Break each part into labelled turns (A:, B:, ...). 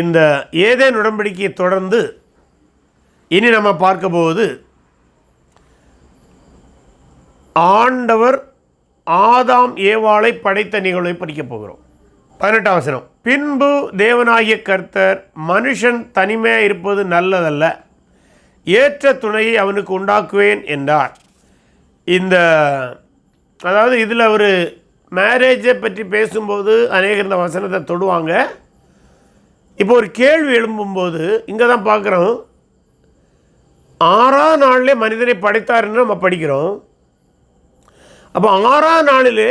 A: இந்த ஏதேன் உடன்படிக்கையை தொடர்ந்து இனி நம்ம பார்க்க போவது ஆண்டவர் ஆதாம் ஏவாளை படைத்த நிகழ்வை படிக்கப் போகிறோம். பதினெட்டாம் வசனம். பின்பு தேவனாகிய கர்த்தர் மனுஷன் தனிமையாக இருப்பது நல்லதல்ல. ஏற்ற துணையை அவனுக்கு உண்டாக்குவேன் என்றார். இந்த அதாவது இதில் ஒரு மேரேஜை பற்றி பேசும்போது அநேகர் இந்த வசனத்தை தொடுவாங்க. இப்போ ஒரு கேள்வி எழும்பும்போது இங்கே தான் பார்க்குறோம். ஆறாம் நாளிலே மனிதனை படைத்தாருன்னு நம்ம படிக்கிறோம். அப்போ ஆறாம் நாளில்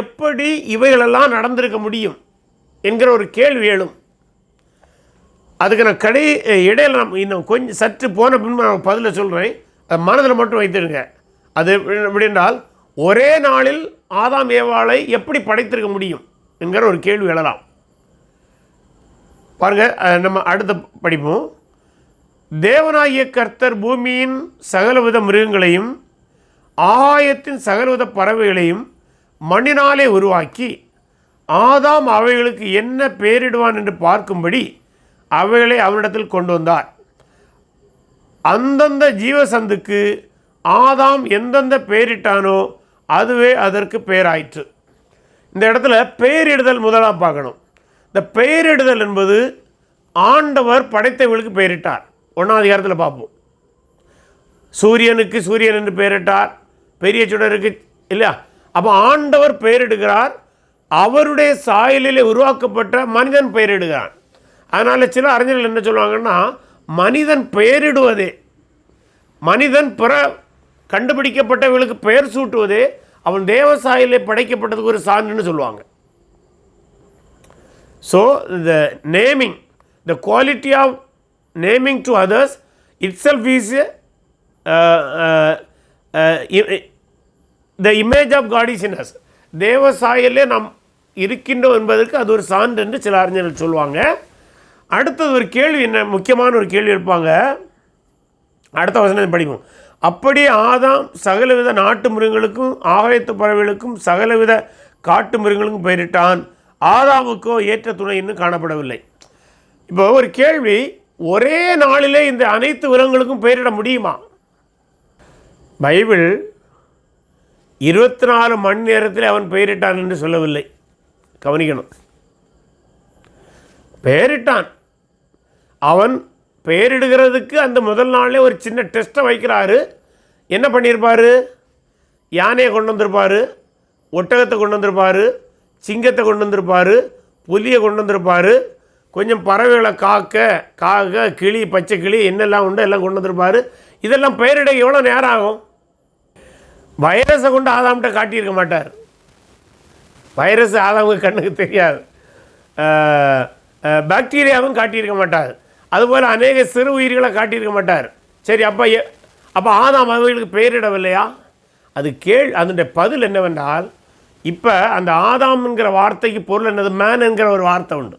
A: எப்படி இவைகளெல்லாம் நடந்திருக்க முடியும் என்கிற ஒரு கேள்வி எழும். அதுக்கு நான் கடை இடையில் நம்ம இன்னும் கொஞ்சம் சற்று போன பின்பு நான் பதிலை சொல்கிறேன் அதை மனதில் மட்டும் வைத்திருங்க. அது எப்படின்றால் ஒரே நாளில் ஆதாம் ஏவாளை எப்படி படைத்திருக்க முடியும் என்கிற ஒரு கேள்வி எழலாம். பாருங்கள் நம்ம அடுத்த படிப்போம். தேவனாகிய கர்த்தர் பூமியின் சகலவித மிருகங்களையும் ஆகாயத்தின் சகலவித பறவைகளையும் மண்ணினாலே உருவாக்கி ஆதாம் அவைகளுக்கு என்ன பெயரிடுவான் என்று பார்க்கும்படி அவைகளை அவனிடத்தில் கொண்டு வந்தார். அந்தந்த ஜீவசந்துக்கு ஆதாம் எந்தெந்த பெயரிட்டானோ அதுவே அதற்கு பெயராயிற்று இந்த இடத்துல பெயரிடுதல் முதலாக பார்க்கணும். இந்த பெயரிடுதல் என்பது ஆண்டவர் படைத்தவர்களுக்கு பெயரிட்டார். ஒன்றாம் அதிகாரத்தில் பார்ப்போம். சூரியனுக்கு சூரியன் என்று பெயரிட்டார். பெரிய சுடருக்கு இல்லையா? அப்போ ஆண்டவர் பெயரிடுகிறார். அவருடைய சாயலிலே உருவாக்கப்பட்ட மனிதன் பெயரிடுகிறான். அதனால் சில அறிஞர்கள் என்ன சொல்லுவாங்கன்னா மனிதன் பெயரிடுவதே மனிதன் பிற கண்டுபிடிக்கப்பட்டவர்களுக்கு பெயர் சூட்டுவதே அவன் தேவசாயிலே படைக்கப்பட்டதுக்கு ஒரு சான்றுன்னு சொல்லுவாங்க. So the naming the quality of naming to others itself is the image of God is in தேவசாயிலே நாம் இருக்கின்றோம் என்பதற்கு அது ஒரு சான்று என்று சில அறிஞர்கள் சொல்லுவாங்க அடுத்தது ஒரு கேள்வி என்ன முக்கியமான ஒரு கேள்வி இருப்பாங்க அடுத்த வசனம் படிப்போம் அப்படி ஆதாம் சகலவித நாட்டு மிருகங்களுக்கும் ஆகாயத்து பறவைகளுக்கும் சகலவித காட்டு மிருகங்களுக்கும் பெயரிட்டான் ஆதாமுக்கோ ஏற்ற துணை இன்னும் காணப்படவில்லை. இப்போ ஒரு கேள்வி ஒரே நாளிலே இந்த அனைத்து விலங்குகளுக்கும் பெயரிட முடியுமா? பைபிள் இருபத்தி நாலு மணி நேரத்தில் அவன் பெயரிட்டான் என்று சொல்லவில்லை. கவனிக்கணும். பெயரிட்டான். அவன் பெயரிடுகிறதுக்கு அந்த முதல் நாளே ஒரு சின்ன டெஸ்ட்டை வைக்கிறாரு. என்ன பண்ணியிருப்பார்? யானையை கொண்டு வந்திருப்பார்? ஒட்டகத்தை கொண்டு வந்திருப்பார்? சிங்கத்தை கொண்டு வந்திருப்பார் புலியை கொண்டு வந்திருப்பார் கொஞ்சம் பறவைகளை காக்க காக கிளி பச்சை கிளி என்னெல்லாம் உண்டோ எல்லாம் கொண்டு வந்திருப்பார். இதெல்லாம் பெயரிட எவ்வளோ நேரம் ஆகும்? வைரஸை கொண்டு ஆதாம்கிட்ட காட்டியிருக்க மாட்டார். வைரஸ் ஆதாமுக்கு கண்ணுக்கு தெரியாது. பாக்டீரியாவும் காட்டியிருக்க மாட்டார். அதுபோல் அநேக சிறு உயிர்களை காட்டியிருக்க மாட்டார். சரி அப்போ அப்போ ஆதாம் அவைகளுக்கு பெயரிடவில்லையா? அது கேள் அதனுடைய பதில் என்னவென்றால் இப்போ அந்த ஆதாம்ங்கிற வார்த்தைக்கு பொருள் என்னது? மேன் என்கிற ஒரு வார்த்தை உண்டு.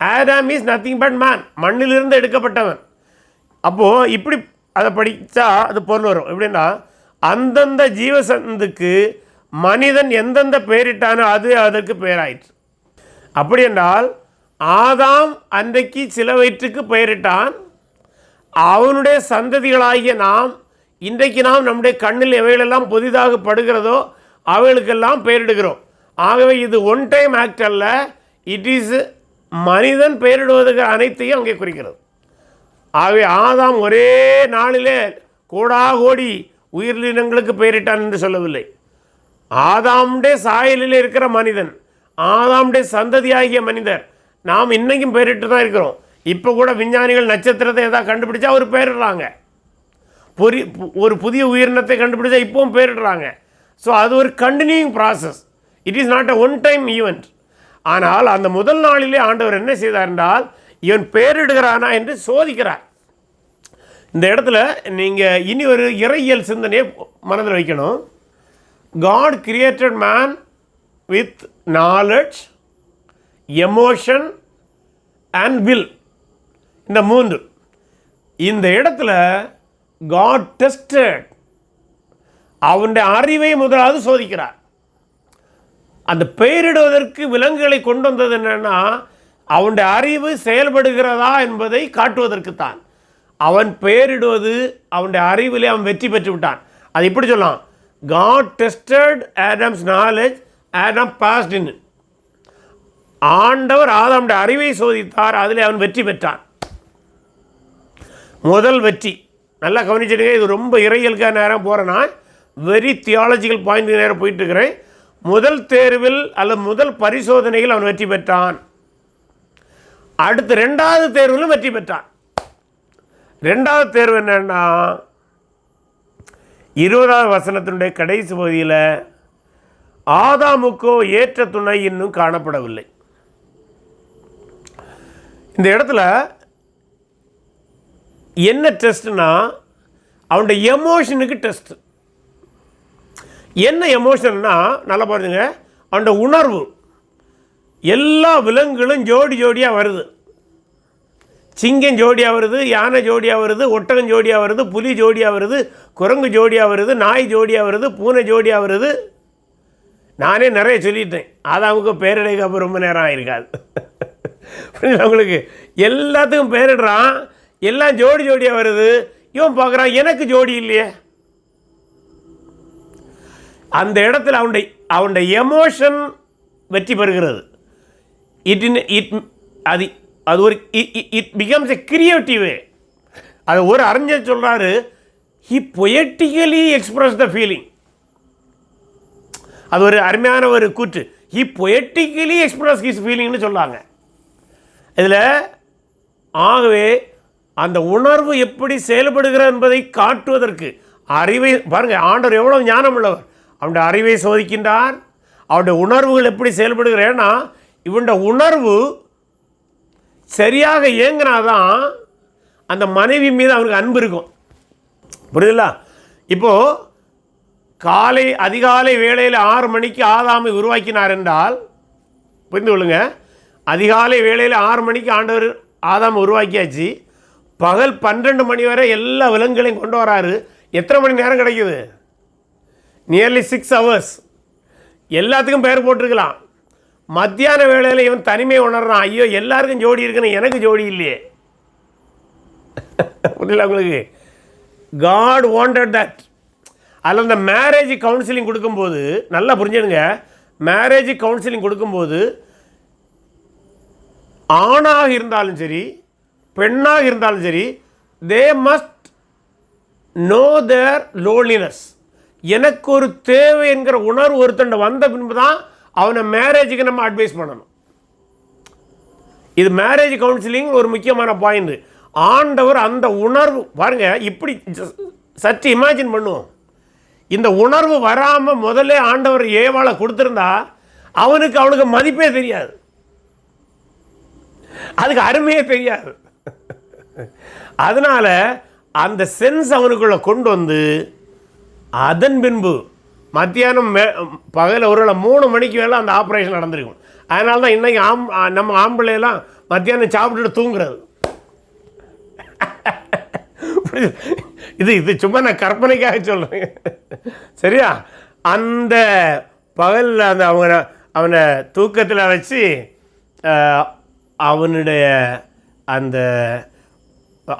A: Adam is nothing but man மண்ணிலிருந்து எடுக்கப்பட்டவன். அப்போது இப்படி அதை படித்தா அது பொருள் வரும். எப்படின்னா அந்தந்த ஜீவசந்துக்கு மனிதன் எந்தெந்த பெயரிட்டானோ அது அதற்கு பெயராயிற்று அப்படி என்றால் ஆதாம் அன்றைக்கு சில வயிற்றுக்கு பெயரிட்டான். அவனுடைய சந்ததிகளாகிய நாம் இன்றைக்கு நாம் நம்முடைய கண்ணில் எவைகளெல்லாம் புதிதாக படுகிறதோ அவைகளுக்கெல்லாம் பெயரிடுகிறோம் ஆகவே இது ஒன் டைம் ஆக்ட் அல்ல. இட் இஸ் மனிதன் பெயரிடுவதற்கு அனைத்தையும் அங்கே குறிக்கிறது. ஆகவே ஆதாம் ஒரே நாளிலே கோடா கோடி உயிரினங்களுக்கு பெயரிட்டான் என்று சொல்லவில்லை. ஆதாமுடைய சாயலில் இருக்கிற மனிதன் ஆதாமுடைய சந்ததியாகிய மனிதர் நாம் இன்னைக்கும் பெயரிட்டு தான் இருக்கிறோம். இப்போ கூட விஞ்ஞானிகள் நட்சத்திரத்தை எதாவது கண்டுபிடிச்சா அவர் பெயரிடுறாங்க பொறி ஒரு புதிய உயிரினத்தை கண்டுபிடிச்சா இப்போவும் பெயரிடுறாங்க ஸோ அது ஒரு continuing process it is not a one time event ஆனால் அந்த முதல் நாளிலே ஆண்டவர் என்ன செய்தார் என்றால் இவன் பெயரிடுகிறானா என்று சோதிக்கிறார். இந்த இடத்துல நீங்கள் இனி ஒரு இறையியல் சிந்தனையை மனதில் வைக்கணும். God created man with knowledge emotion and will இந்த மூன்று. இந்த இடத்துல காட் டெஸ்டட் அவனுடைய அறிவை முதலாவது சோதிக்கிறார். அந்த பெயரிடுவதற்கு விலங்குகளை கொண்டு வந்தது என்னன்னா அவனுடைய அறிவு செயல்படுகிறதா என்பதை காட்டுவதற்குத்தான். அவன் பெயரிடுவது அவனுடைய அறிவிலே அவன் வெற்றி பெற்று விட்டான். அது இப்படி சொல்லலாம்? God tested Adam's knowledge Adam passed in ஆண்டவர் ஆதாமுடைய அறிவை சோதித்தார் அதிலே அவன் வெற்றி பெற்றான். முதல் வெற்றி. நல்லா கவனிச்சிடுங்க இது ரொம்ப இறையலுக்கான நேரம் போகிறேன்னா வெரி தியாலஜிக்கல் பாயிண்ட் நேரம் போயிட்டு இருக்கிறேன் முதல் தேர்வில் அல்லது முதல் பரிசோதனையில் அவன் வெற்றி பெற்றான். அடுத்து ரெண்டாவது தேர்விலும் வெற்றி பெற்றான். ரெண்டாவது தேர்வு என்னன்னா இருபதாவது வசனத்தினுடைய கடைசி பகுதியில் ஆதாமுக்கோ ஏற்ற துணை இன்னும் காணப்படவில்லை. இந்த இடத்துல என்ன டெஸ்ட்னா அவனுடைய எமோஷனுக்கு டெஸ்ட்டு என்ன எமோஷன்னா நல்லா பாருங்க அந்த உணர்வு. எல்லா விலங்குகளும் ஜோடி ஜோடியாக வருது. சிங்கம் ஜோடியாக வருது யானை ஜோடியாக வருது ஒட்டகம் ஜோடியாக வருது புலி ஜோடியாக வருது குரங்கு ஜோடியாக வருது நாய் ஜோடியாக வருது பூனை ஜோடியாக வருது. நானே நிறைய சொல்லிட்டேன். ஆதாமுக்கு பேரிடைக்கு அப்போ ரொம்ப நேரம் ஆகிருக்காது அவங்களுக்கு எல்லாத்துக்கும் பேரிடுறான் எல்லாம் ஜோடி ஜோடியாக வருது. இவன் பார்க்குறான் எனக்கு ஜோடி இல்லையே. அந்த இடத்துல அவனுடைய அவனுடைய எமோஷன் வெற்றி பெறுகிறது. இட் இன் இட் அது அது ஒரு இட் பிகம்ஸ் எ கிரியேட்டிவ் அது ஒரு அறிஞர் சொல்கிறாரு he poetically express the feeling அது ஒரு அருமையான ஒரு கூற்று. ஹி பொயட்டிக்கலி எக்ஸ்பிரஸ் ஹிஸ் ஃபீலிங்னு சொல்லாங்க. இதில் ஆகவே அந்த உணர்வு எப்படி செயல்படுகிறது என்பதை காட்டுவதற்கு அறிவை பாருங்கள் ஆண்டவர் எவ்வளோ ஞானம் உள்ளவர் அவனுடைய அறிவை சோதிக்கின்றார் அவனுடைய உணர்வுகள் எப்படி செயல்படுகிறேன்னா இவனுடைய உணர்வு சரியாக இயங்கினாதான் அந்த மனைவி மீது அவனுக்கு அன்பு இருக்கும். புரியுதுங்களா இப்போது காலை அதிகாலை வேளையில் ஆறு மணிக்கு ஆதாமை உருவாக்கினார் என்றால் புரிந்து கொள்ளுங்க அதிகாலை வேளையில் ஆறு மணிக்கு ஆண்டவர் ஆதாமை உருவாக்கியாச்சு. பகல் பன்னெண்டு மணி வரை எல்லா விலங்குகளையும் கொண்டு வராரு. எத்தனை மணி நேரம் கிடைக்குது? நியர்லி சிக்ஸ் ஹவர்ஸ் எல்லாத்துக்கும் பேர் போட்டிருக்கலாம். மத்தியான வேளையில் இவன் தனிமை உணர்றான். ஐயோ எல்லாருக்கும் ஜோடி இருக்குன்னு எனக்கு ஜோடி இல்லையே. புரியல உங்களுக்கு? காட் வாண்டட் தட் அதில் அந்த மேரேஜ் கவுன்சிலிங் கொடுக்கும்போது நல்லா புரிஞ்சுடுங்க மேரேஜ் கவுன்சிலிங் கொடுக்கும்போது ஆணாக இருந்தாலும் சரி பெண்ணாக இருந்தாலும் சரி they must know their loneliness எனக்கு ஒரு தேவை என்கிற உணர்வு ஒருத்தண்ட வந்த பின்பு தான் அவனை மேரேஜுக்கு நம்ம அட்வைஸ் பண்ணணும். இது மேரேஜ் கவுன்சிலிங் ஒரு முக்கியமான பாயிண்ட் ஆண்டவர் அந்த உணர்வு பாருங்க இப்படி சற்று இமேஜின் பண்ணுவோம். இந்த உணர்வு வராமல் முதல்ல ஆண்டவர் ஏவாளை கொடுத்துருந்தா அவனுக்கு அவனுக்கு மதிப்பே தெரியாது. அதுக்கு அருமையே தெரியாது. அதனால அந்த சென்ஸ் அவனுக்குள்ள கொண்டு வந்து அதன் பின்பு மத்தியானம் மே பகல் ஒரு வேளை மூணு மணிக்கு மேலே அந்த ஆப்ரேஷன் நடந்திருக்கும். அதனால தான் இன்றைக்கி ஆம் நம்ம ஆம்பளையெல்லாம் மத்தியானம் சாப்பிட்டுட்டு தூங்குறது. இது இது சும்மா நான் கற்பனைக்காக சொல்கிறேன் சரியா? அந்த பகலில் அந்த அவங்க அவனை தூக்கத்தில் வச்சு அவனுடைய அந்த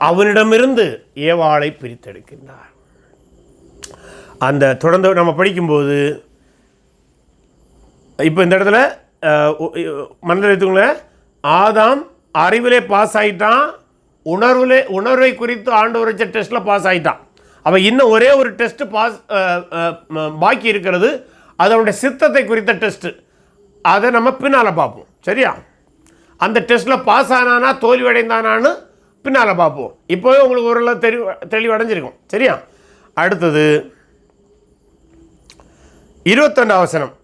A: அவனிடமிருந்து ஏவாளை பிரித்தெடுக்கின்றார். அந்த தொடர்ந்து நம்ம படிக்கும்போது இப்போ இந்த இடத்துல மனதில் எடுத்துக்கோங்க ஆதாம் அறிவிலே பாஸ் ஆகிட்டான் உணர்விலே உணர்வை குறித்து ஆண்டு வச்ச டெஸ்ட்டில் பாஸ் ஆகிட்டான் அவன் இன்னும் ஒரே ஒரு டெஸ்ட்டு பாஸ் பாக்கி இருக்கிறது அது அவனுடைய சித்தத்தை குறித்த டெஸ்ட்டு அதை நம்ம பின்னால் பார்ப்போம் சரியா? அந்த டெஸ்ட்டில் பாஸ் ஆனானா தோல்வி அடைந்தானான்னு பின்னால் பார்ப்போம் இப்போவே உங்களுக்கு ஓரளவு தெளிவு தெளிவடைஞ்சிருக்கும் சரியா? அடுத்தது இருபத்தொன்று அவசனம்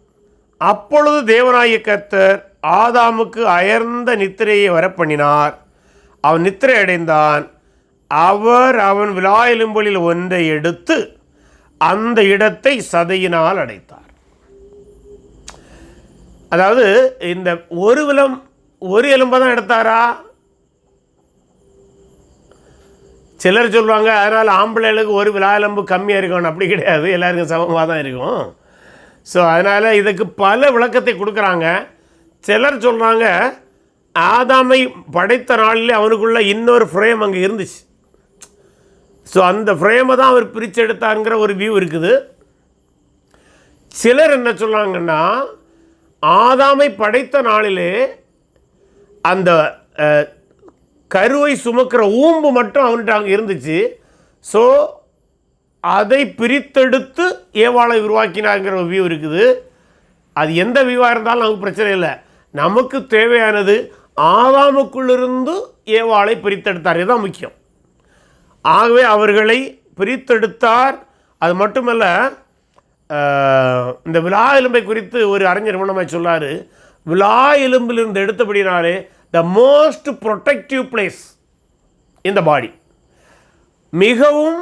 A: அப்பொழுது தேவனாகிய கர்த்தர் ஆதாமுக்கு அயர்ந்த நித்திரையை வரப்பண்ணினார். அவன் நித்திரை அடைந்தான். அவர் அவன் விழா எலும்பலில் ஒன்றை எடுத்து அந்த இடத்தை சதையினால் அடைத்தார். அதாவது இந்த ஒரு விலம் ஒரு எலும்பை தான் எடுத்தாரா? சிலர் சொல்லுவாங்க அதனால் ஆம்பளைகளுக்கு ஒரு விழா எலும்பு கம்மியாக இருக்கணும். அப்படி கிடையாது. எல்லாருக்கும் சமமாக தான் இருக்கும். ஸோ அதனால் இதுக்கு பல விளக்கத்தை கொடுக்குறாங்க. சிலர் சொல்கிறாங்க ஆதாமை படைத்த நாளில் அவனுக்குள்ள இன்னொரு ஃப்ரேம் அங்கே இருந்துச்சு. ஸோ அந்த ஃப்ரேமை தான் அவர் பிரித்து எடுத்தாருங்கிற ஒரு வியூ இருக்குது. சிலர் என்ன சொல்கிறாங்கன்னா ஆதாமை படைத்த நாளிலே அந்த கருவை சுமக்கிற ஊம்பு மட்டும் அவன்கிட்ட அங்கே இருந்துச்சு. ஸோ அதை பிரித்தெடுத்து ஏவாளை உருவாக்கினாங்கிற ஒரு வியூ இருக்குது. அது எந்த வியூவாக இருந்தாலும் நமக்கு பிரச்சனை இல்லை. நமக்கு தேவையானது ஆதாமுக்குள்ளிருந்து ஏவாளை பிரித்தெடுத்தார். இதுதான் முக்கியம். ஆகவே அவர்களை பிரித்தெடுத்தார். அது மட்டுமல்ல இந்த விழா எலும்பை குறித்து ஒரு அறிஞர் மூலமாக சொல்லாரு விழா எலும்பிலிருந்து எடுத்தபடினாலே த மோஸ்ட் ப்ரொடெக்டிவ் பிளேஸ் இந்த பாடி மிகவும்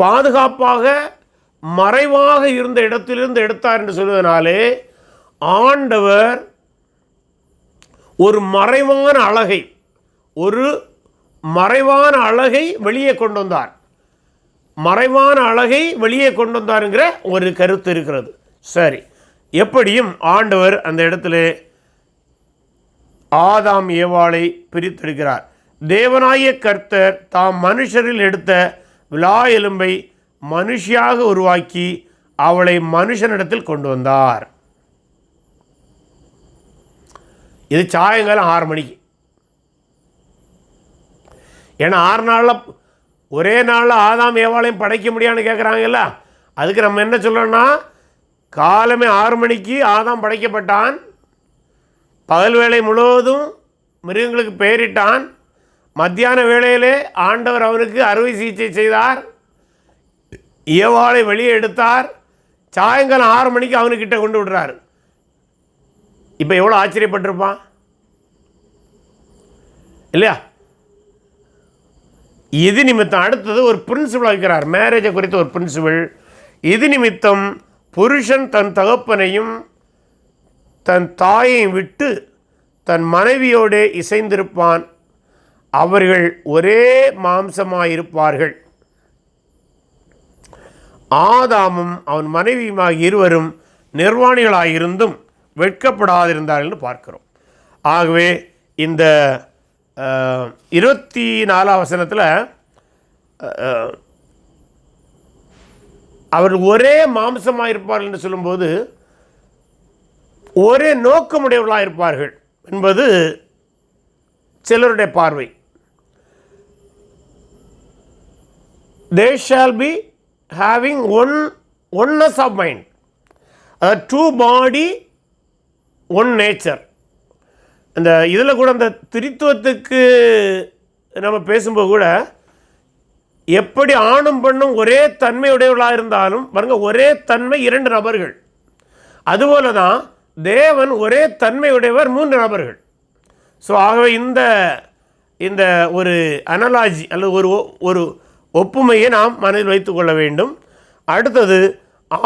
A: பாதுகாப்பாக மறைவாக இருந்த இடத்திலிருந்து எடுத்தார் என்று சொல்வதனாலே ஆண்டவர் ஒரு மறைவான அழகை ஒரு மறைவான அழகை வெளியே கொண்டு வந்தார். மறைவான அழகை வெளியே கொண்டு வந்தாருங்கிற ஒரு கருத்து இருக்கிறது. சரி எப்படியும் ஆண்டவர் அந்த இடத்துல ஆதாம் ஏவாளை பிரித்தெடுக்கிறார். தேவனாய கர்த்தர் தாம் மனுஷரில் எடுத்த விழா எலும்பை மனுஷியாக உருவாக்கி அவளை மனுஷனிடத்தில் கொண்டு வந்தார். இது சாயங்காலம் ஆறு மணிக்கு. ஏன்னா ஆறு நாளில் ஒரே நாளில் ஆதாம் ஏவாளையும் படைக்க முடியான்னு கேட்குறாங்கல்ல அதுக்கு நம்ம என்ன சொல்கிறோன்னா காலமே ஆறு மணிக்கு ஆதாம் படைக்கப்பட்டான். பகல் வேலை முழுவதும் மிருகங்களுக்கு பெயரிட்டான் மத்தியான வேளையிலே ஆண்டவர் அவனுக்கு அறுவை சிகிச்சை செய்தார். ஏவாளை வெளியே எடுத்தார். சாயங்காலம் ஆறு மணிக்கு அவனுக்கிட்ட கொண்டு விடுறாரு. இப்போ எவ்வளோ ஆச்சரியப்பட்டிருப்பான்? இல்லையா? இது நிமித்தம் அடுத்தது ஒரு பிரின்சிபல் வைக்கிறார். மேரேஜை குறித்த ஒரு பிரின்சிபல் இது நிமித்தம் புருஷன் தன் தகப்பனையும் தன் தாயையும் விட்டு தன் மனைவியோடே இசைந்திருப்பான். அவர்கள் ஒரே மாம்சமாயிருப்பார்கள். ஆதாமும் அவன் மனைவியுமாக இருவரும் நிர்வாணிகளாயிருந்தும் வெட்கப்படாதிருந்தார்கள் என்று பார்க்கிறோம். ஆகவே இந்த இருபத்தி நாலாம் வசனத்தில் அவர் அவர்கள் ஒரே மாம்சமாக இருப்பார்கள் என்று சொல்லும்போது ஒரே நோக்கமுடையவர்களாக இருப்பார்கள் என்பது சிலருடைய பார்வை. They shall be having one oneness of mind அதாவது டூ பாடி ஒன் நேச்சர் அந்த இதில் கூட அந்த திரித்துவத்துக்கு நம்ம பேசும்போது கூட எப்படி ஆணும் பெண்ணும் ஒரே தன்மையுடையவர்களாக இருந்தாலும் பாருங்க ஒரே தன்மை இரண்டு நபர்கள். அதுபோல தான் தேவன் ஒரே தன்மையுடையவர் மூன்று நபர்கள். ஸோ ஆகவே இந்த இந்த ஒரு அனலாஜி அல்லது ஒரு ஒரு ஒப்புமையை நாம் மனதில் வைத்துக்கொள்ள வேண்டும். அடுத்தது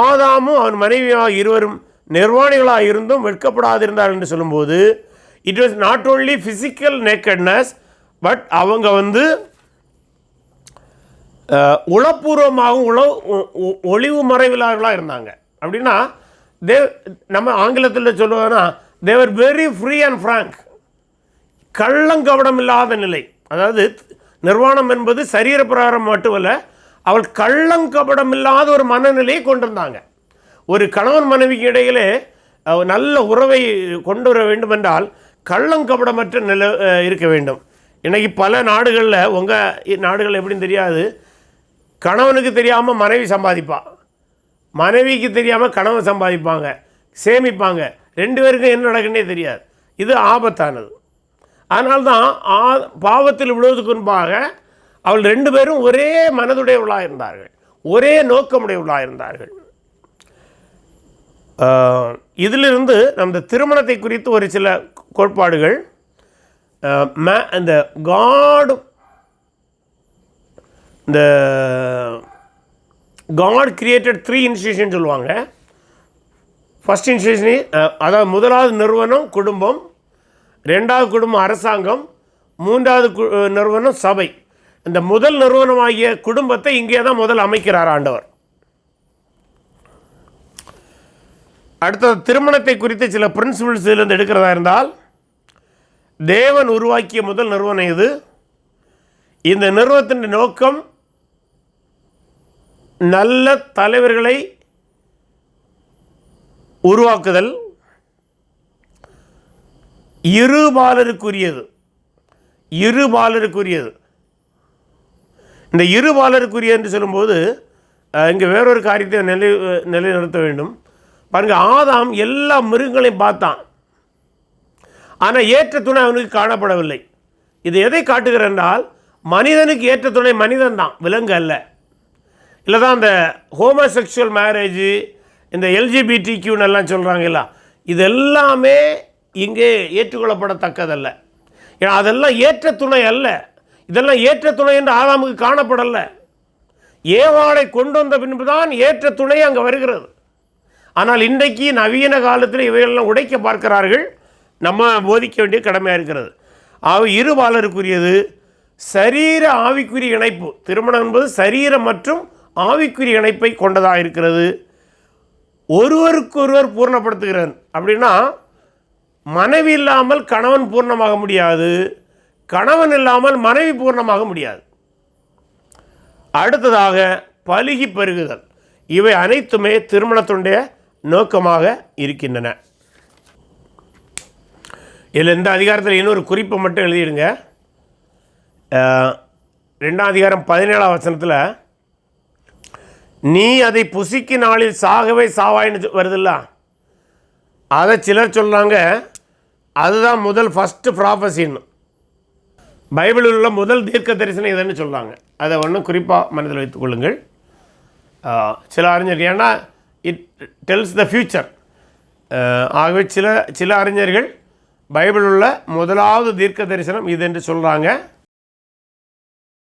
A: ஆதாமும் அவன் மனைவியாக இருவரும் நிர்வாணிகளாக இருந்தும் வெட்கப்படாதிருந்தார் என்று சொல்லும்போது it was not only physical nakedness but அவங்க வந்து உளப்பூர்வமாகவும் உள ஒளிவு மறைவிலார்களாக இருந்தாங்க. அப்படின்னா தே நம்ம ஆங்கிலத்தில் சொல்லுவோம்னா they were very free and frank கள்ளங்கபடம் இல்லாத நிலை. அதாவது நிர்வாணம் என்பது சரீர பிரகாரம் மட்டுமல்ல அவள் கள்ளங்கபடம் இல்லாத ஒரு மனநிலையை கொண்டிருந்தாங்க. ஒரு கணவன் மனைவிக்கு இடையிலே நல்ல உறவை கொண்டு வர வேண்டும் என்றால் கள்ளங்கபடமற்ற நிலை இருக்க வேண்டும். இன்றைக்கி பல நாடுகளில் உங்கள் நாடுகள் எப்படின்னு தெரியாது கணவனுக்கு தெரியாமல் மனைவி சம்பாதிப்பாள் மனைவிக்கு தெரியாமல் கணவன் சம்பாதிப்பாங்க சேமிப்பாங்க. ரெண்டு பேருக்கும் என்ன நடக்குன்னே தெரியாது. இது ஆபத்தானது. அதனால்தான் ஆ பாவத்தில் விழுவதற்கு முன்பாக அவள் ரெண்டு பேரும் ஒரே மனதுடையவளாக இருந்தார்கள் ஒரே நோக்கமுடையவளாக இருந்தார்கள் இதிலிருந்து நம்ம திருமணத்தை குறித்து ஒரு சில கோட்பாடுகள் மே ம- இந்த காடு இந்த காட் கிரியேட்டட் த்ரீ இன்ஸ்டியூஷன் சொல்லுவாங்க. ஃபஸ்ட் இன்ஸ்டியூஷன் அதாவது முதலாவது நிறுவனம் குடும்பம் ரெண்டாவது குடும்பம் அரசாங்கம் மூன்றாவது கு- நிறுவனம் சபை. இந்த முதல் நிறுவனமாகிய குடும்பத்தை இங்கே தான் முதல் அமைக்கிறார் ஆண்டவர். அடுத்தது திருமணத்தை குறித்து சில பிரின்சிபிள்ஸ் இதிலிருந்து எடுக்கிறதா இருந்தால் தேவன் உருவாக்கிய முதல் நிறுவனம் இது. இந்த நிறுவனத்தின் நோக்கம் நல்ல தலைவர்களை உருவாக்குதல். இருபாலருக்குரியது. இருபாலருக்குரியது. இந்த இருபாலருக்குரிய என்று சொல்லும்போது இங்கே வேறொரு காரியத்தை நிலை நிலைநிறுத்த வேண்டும். பாருங்கள் ஆதாம் எல்லா மிருகங்களையும் பார்த்தான். ஆனால் ஏற்ற துணை அவனுக்கு காணப்படவில்லை. இது எதை காட்டுகிற என்றால் மனிதனுக்கு ஏற்ற துணை மனிதன் தான் விலங்கு அல்ல. இல்லை தான் அந்த ஹோமோசெக்சுவல் மேரேஜு இந்த எல்ஜிபிடிக்யூன்னு எல்லாம் சொல்கிறாங்கல்ல இது எல்லாமே இங்கே ஏற்றுக்கொள்ளப்படத்தக்கதல்ல. ஏன்னா அதெல்லாம் ஏற்ற துணை அல்ல. இதெல்லாம் ஏற்ற துணை என்று ஆதாமுக்கு காணப்படலை ஏவாளை கொண்டு வந்த பின்பு தான் ஏற்ற துணை அங்கே வருகிறது. ஆனால் இன்றைக்கு நவீன காலத்தில் இவையெல்லாம் உடைக்க பார்க்கிறார்கள். நம்ம போதிக்க வேண்டிய கடமையாக இருக்கிறது. ஆக இருபாலருக்குரியது சரீர ஆவிக்குரிய இணைப்பு. திருமணம் என்பது சரீரம் மற்றும் ஆவிக்குரிய இணைப்பை கொண்டதாக இருக்கிறது. ஒருவருக்கொருவர் பூர்ணப்படுத்துகிறார் அப்படின்னா மனைவி இல்லாமல் கணவன் பூர்ணமாக முடியாது. கணவன் இல்லாமல் மனைவி பூர்ணமாக முடியாது. அடுத்ததாக பழுகி பெருகுதல். இவை அனைத்துமே திருமணத்துடைய நோக்கமாக இருக்கின்றன. இதில் இந்த அதிகாரத்தில் இன்னொரு குறிப்பை மட்டும் எழுதிடுங்க. ரெண்டாம் அதிகாரம் பதினேழாம் வசனத்தில் நீ அதை புசிக்கு நாளில் சாகவே சாவாயின்னு வருதுல்ல அதை சிலர் சொல்கிறாங்க அதுதான் முதல் ஃபஸ்ட்டு ப்ராஃபஸின்னு பைபிளில் உள்ள முதல் தீர்க்க தரிசனம் இதுன்னு சொல்கிறாங்க அதை ஒன்றும் குறிப்பாக மனதில் வைத்துக் கொள்ளுங்கள். சில அறிஞர்கள் ஏன்னா இட் டெல்ஸ் த ஃப்யூச்சர் ஆகவே சில சில அறிஞர்கள் பைபிள் உள்ள முதலாவது தீர்க்க தரிசனம் இது என்று சொல்கிறாங்க